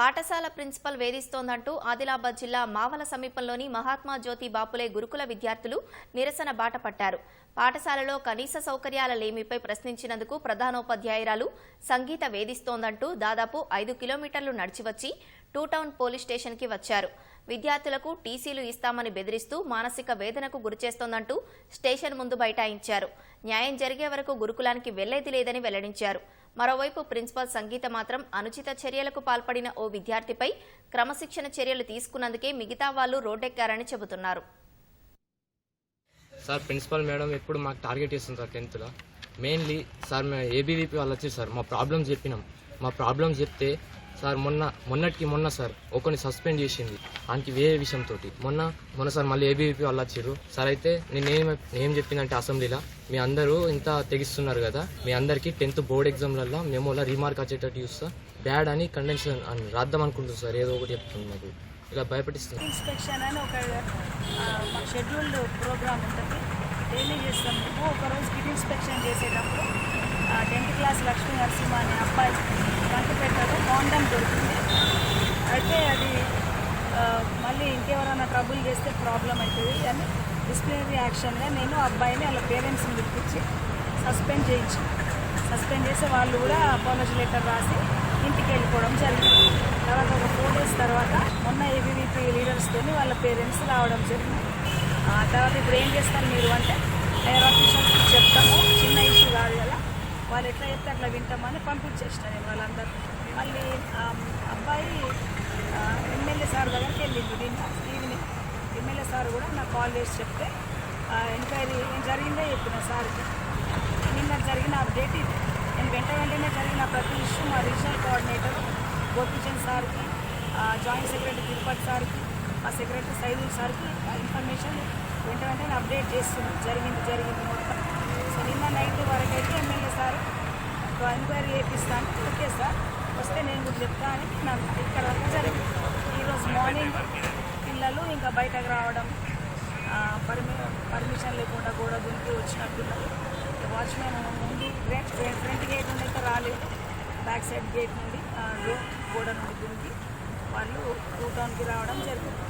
పాఠశాల ప్రిన్సిపల్ వేధిస్తోందంటూ ఆదిలాబాద్ జిల్లా మావల సమీపంలోని మహాత్మా జ్యోతి బాపులే గురుకుల విద్యార్థులు నిరసన బాట పట్టారు. పాఠశాలలో కనీస సౌకర్యాల లేమిపై ప్రశ్నించినందుకు ప్రధానోపాధ్యాయురాలు సంగీత వేధిస్తోందంటూ దాదాపు ఐదు కిలోమీటర్లు నడిచి వచ్చి టూ టౌన్ పోలీస్ స్టేషన్కి వచ్చారు. విద్యార్థులకు టీసీలు ఇస్తామని బెదిరిస్తూ మానసిక వేదనకు గురిచేస్తోందంటూ స్టేషన్ ముందు బైఠాయించారు. న్యాయం జరిగే వరకు గురుకులానికి వెళ్ళేది లేదని వెల్లడించారు. మరోవైపు ప్రిన్సిపల్ సంగీత మాత్రం అనుచిత చర్యలకు పాల్పడిన ఓ విద్యార్థిపై క్రమశిక్షణ చర్యలు తీసుకున్నందుకే మిగతా వాళ్ళు రోడ్డెక్కారని చెబుతున్నారు. సార్ ప్రిన్సిపల్ మేడం ఎప్పుడు మాకు టార్గెట్ చేస్తుంది సార్ టెన్త్లో మెయిన్లీ సార్ మేము ఏబీవీపీ వాళ్ళు వచ్చి సార్ మా ప్రాబ్లమ్స్ చెప్పినాం. మా ప్రాబ్లమ్స్ చెప్తే సార్ మొన్న మొన్నటికి మొన్న సార్ ఒకరిని సస్పెండ్ చేసింది. ఆయనకి వేరే విషయంతో మొన్న మొన్న సార్ మళ్ళీ ఏబీవీపీ వాళ్ళు వచ్చారు. సార్ అయితే నేను ఏం చెప్పిందంటే అసెంబ్లీలో మీ అందరూ ఇంత తెగిస్తున్నారు కదా మీ అందరికీ టెన్త్ బోర్డ్ ఎగ్జామ్లలో మేము రీమార్క్ వచ్చేటట్టు చూస్తా. బ్యాడ్ అని కండెన్షన్ అని రాద్దాం అనుకుంటుంది సార్ ఏదో ఒకటి చెప్తుంది మాకు. ఇలా భయపడిస్తుంది ఇన్స్పెక్షన్ అని ఒక ఆ, షెడ్యూల్డ్ ప్రోగ్రామ్ ఉంటుంది. డైలీ చేస్తాం. మేము ఒకరోజు కిట్ ఇన్స్పెక్షన్ చేసేటప్పుడు టెన్త్ క్లాస్ లక్ష్మీ నరసింహ అనే అబ్బాయి కాండం దొరికింది. అయితే అది మళ్ళీ ఇంకెవరైనా ట్రబుల్ చేస్తే ప్రాబ్లం అవుతుంది. అని డిస్ప్లే యాక్షన్గా నేను అబ్బాయిని వాళ్ళ పేరెంట్స్ని పిలిపించి సస్పెండ్ చేయించి. సస్పెండ్ చేసి వాళ్ళు కూడా అపాలజీ లెటర్ రాసి ఇంటికి వెళ్ళిపోవడం జరిగింది. తర్వాత ఒక ఫోర్ డేస్ తర్వాత మొన్న ఏబీవీపీ లీడర్స్తో వాళ్ళ పేరెంట్స్ రావడం జరిగింది. ఆ తర్వాత ఇప్పుడు ఏం చేస్తారు మీరు అంటే హైయర్ ఆఫీసర్స్కి చెప్తాము చిన్న ఇష్యూ కాదు కదా. వాళ్ళు ఎట్లా చెప్తే అట్లా వింటామని పంపించేస్తాను నేను వాళ్ళందరికీ మళ్ళీ అబ్బాయి ఎమ్మెల్యే సార్ దగ్గరికి వెళ్ళింది. నిన్న ఈవినింగ్ ఎమ్మెల్యే సార్ కూడా నాకు కాల్ చేసి చెప్తే ఎంక్వైరీ ఏం జరిగిందో చెప్పిన సార్కి. నిన్న జరిగిన అప్డేట్ ఇది. నేను వెంట వెంటనే జరిగిన ప్రతి ఇష్యూ మా రీజనల్ కోఆర్డినేటర్ గోపిచంద్ సార్కి జాయింట్ సెక్రటరీ తిరుపతి సార్కి మా సెక్రటరీ సైదుల్ సార్కి ఇన్ఫర్మేషన్ వెంట వెంటనే అప్డేట్ చేస్తున్నాం. జరిగింది జరిగింది మొత్తం. సో నిన్న నైట్ వరకు అయితే ఎమ్మెల్యే సార్ ఎంక్వైరీ చేపిస్తాను. Okay sir. వస్తే నేను కూడా చెప్తా అని నాకు ఇక్కడ వరకు జరిగింది ఈరోజు మార్నింగ్ పిల్లలు ఇంకా బయటకు రావడం పర్మి పర్మిషన్ లేకుండా గోడ దునికి వచ్చినట్టున్నారు వాచ్మెన్ ముందు ఫ్రంట్ ఫ్రంట్ గేట్ నుండి అయితే రాలేదు. బ్యాక్ సైడ్ గేట్ నుండి గోడ నుండి దునికి వాళ్ళు టూ టౌన్కి రావడం జరిగింది.